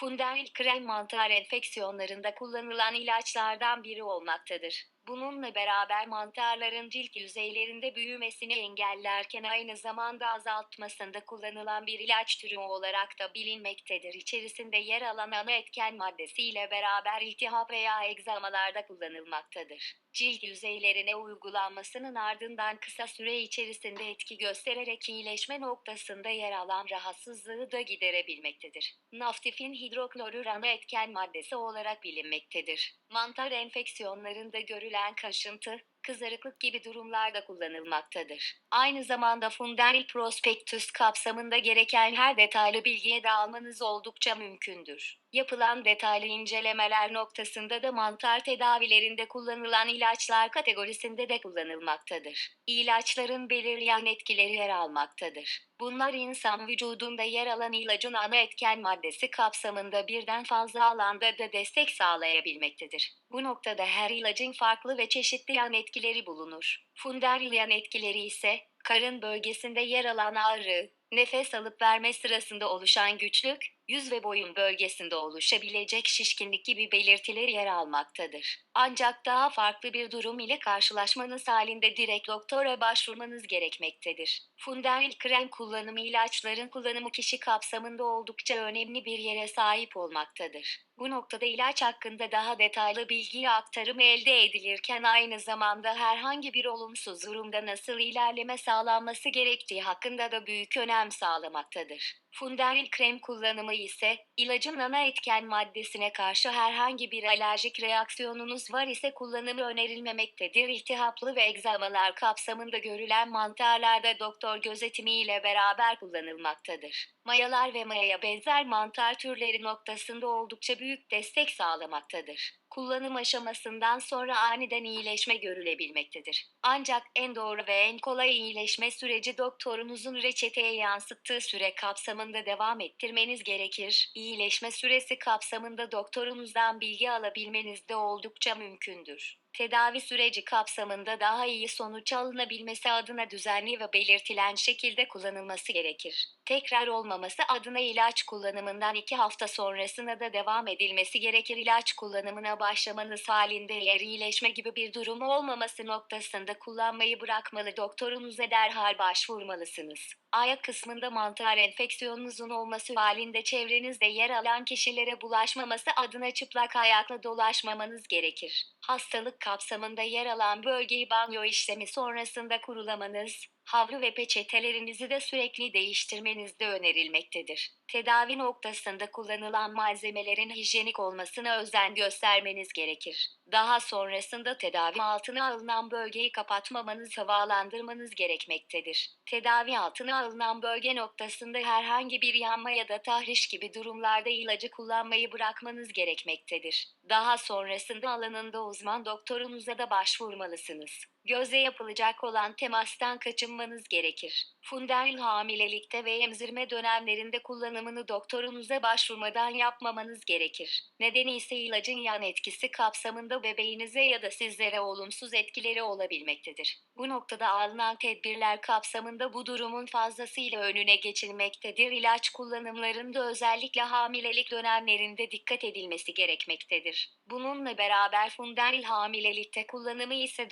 Funderil krem mantar enfeksiyonlarında kullanılan ilaçlardan biri olmaktadır. Bununla beraber mantarların cilt yüzeylerinde büyümesini engellerken aynı zamanda azaltmasında kullanılan bir ilaç türü olarak da bilinmektedir. İçerisinde yer alan ana etken maddesiyle beraber iltihap veya egzamalarda kullanılmaktadır. Cilt yüzeylerine uygulanmasının ardından kısa süre içerisinde etki göstererek iyileşme noktasında yer alan rahatsızlığı da giderebilmektedir. Naftifin hidroklorür ana etken maddesi olarak bilinmektedir. Mantar enfeksiyonlarında görülen kaşıntı, kızarıklık gibi durumlarda kullanılmaktadır. Aynı zamanda Funderil Prospektüs kapsamında gereken her detaylı bilgiye de almanız oldukça mümkündür. Yapılan detaylı incelemeler noktasında da mantar tedavilerinde kullanılan ilaçlar kategorisinde de kullanılmaktadır. İlaçların belirleyen etkileri yer almaktadır. Bunlar insan vücudunda yer alan ilacın ana etken maddesi kapsamında birden fazla alanda da destek sağlayabilmektedir. Bu noktada her ilacın farklı ve çeşitli yan etkileri bulunur. Funderil yan etkileri ise karın bölgesinde yer alan ağrı, nefes alıp verme sırasında oluşan güçlük, yüz ve boyun bölgesinde oluşabilecek şişkinlik gibi belirtiler yer almaktadır. Ancak daha farklı bir durum ile karşılaşmanız halinde direkt doktora başvurmanız gerekmektedir. Funderil krem kullanımı ilaçların kullanımı kişi kapsamında oldukça önemli bir yere sahip olmaktadır. Bu noktada ilaç hakkında daha detaylı bilgi aktarımı elde edilirken aynı zamanda herhangi bir olumsuz durumda nasıl ilerleme sağlanması gerektiği hakkında da büyük önem sağlamaktadır. Funderil krem kullanımı ise ilacın ana etken maddesine karşı herhangi bir alerjik reaksiyonunuz var ise kullanımı önerilmemektedir. İltihaplı ve egzamalar kapsamında görülen mantarlarda doktor gözetimi ile beraber kullanılmaktadır. Mayalar ve mayaya benzer mantar türleri noktasında oldukça büyük destek sağlamaktadır. Kullanım aşamasından sonra aniden iyileşme görülebilmektedir. Ancak en doğru ve en kolay iyileşme süreci doktorunuzun reçeteye yansıttığı süre kapsamında devam ettirmeniz gerekir. İyileşme süresi kapsamında doktorunuzdan bilgi alabilmeniz de oldukça mümkündür. Tedavi süreci kapsamında daha iyi sonuç alınabilmesi adına düzenli ve belirtilen şekilde kullanılması gerekir. Tekrar olmaması adına ilaç kullanımından 2 hafta sonrasına da devam edilmesi gerekir. İlaç kullanımına başlamanız halinde eğer iyileşme gibi bir durum olmaması noktasında kullanmayı bırakmalı doktorunuza derhal başvurmalısınız. Ayak kısmında mantar enfeksiyonunuzun olması halinde çevrenizde yer alan kişilere bulaşmaması adına çıplak ayakla dolaşmamanız gerekir. Hastalık kapsamında yer alan bölgeyi banyo işlemi sonrasında kurulamanız, havlu ve peçetelerinizi de sürekli değiştirmeniz de önerilmektedir. Tedavi noktasında kullanılan malzemelerin hijyenik olmasına özen göstermeniz gerekir. Daha sonrasında tedavi altına alınan bölgeyi kapatmamanız, havalandırmanız gerekmektedir. Tedavi altına alınan bölge noktasında herhangi bir yanma ya da tahriş gibi durumlarda ilacı kullanmayı bırakmanız gerekmektedir. Daha sonrasında alanında uzman doktorunuza da başvurmalısınız. Göze yapılacak olan temastan kaçınmanız gerekir. Funderil hamilelikte ve emzirme dönemlerinde kullanımını doktorunuza başvurmadan yapmamanız gerekir. Nedeni ise ilacın yan etkisi kapsamında bebeğinize ya da sizlere olumsuz etkileri olabilmektedir. Bu noktada alınan tedbirler kapsamında bu durumun fazlasıyla önüne geçilmektedir. İlaç kullanımlarında özellikle hamilelik dönemlerinde dikkat edilmesi gerekmektedir. Bununla beraber funderil hamilelikte kullanımı ise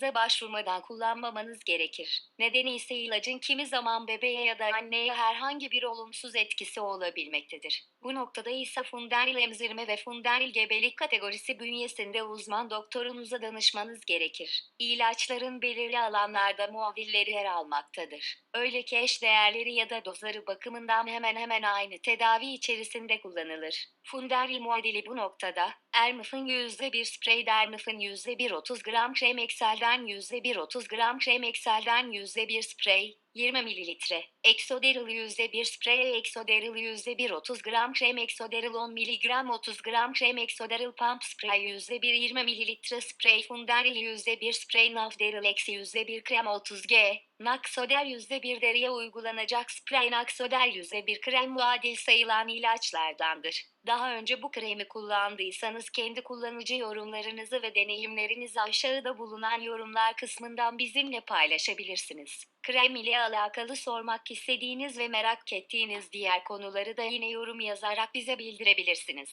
doktorunuza başvurmadan kullanmamanız gerekir. Nedeni ise ilacın kimi zaman bebeğe ya da anneye herhangi bir olumsuz etkisi olabilmektedir. Bu noktada ise funderil emzirme ve funderil gebelik kategorisi bünyesinde uzman doktorunuza danışmanız gerekir. İlaçların belirli alanlarda muadilleri yer almaktadır. Öyle ki eş değerleri ya da dozları bakımından hemen hemen aynı tedavi içerisinde kullanılır. Funderil muadili bu noktada, Ermif'in %1 sprey Dermif'in %1 30 gram krem ekselden %1 30 gram krem ekselden %1 sprey, 20 mililitre. Exoderil %1 sprey Exoderil %1 30 gram krem Exoderil 10 mg 30 gram krem Exoderil pump spray %1 20 mililitre sprey Funderil %1 sprey Nafderil eksi %1 krem 30 g Naksoder %1 deriye uygulanacak sprey Naksoder %1 krem muadil sayılan ilaçlardandır. Daha önce bu kremi kullandıysanız kendi kullanıcı yorumlarınızı ve deneyimlerinizi aşağıda bulunan yorumlar kısmından bizimle paylaşabilirsiniz. Krem ile alakalı sormak istediğiniz ve merak ettiğiniz diğer konuları da yine yorum yazarak bize bildirebilirsiniz.